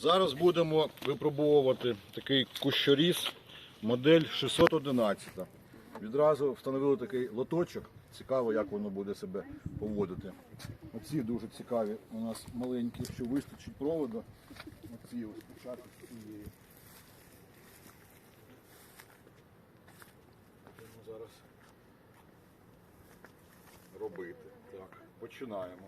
Зараз будемо випробовувати такий кущоріз, модель 611. Відразу встановили такий лоточок. Цікаво, як воно буде себе поводити. Оці дуже цікаві у нас маленькі, що вистачить проводу. Оці ось спочатку цієї. Зараз робити. Так, починаємо.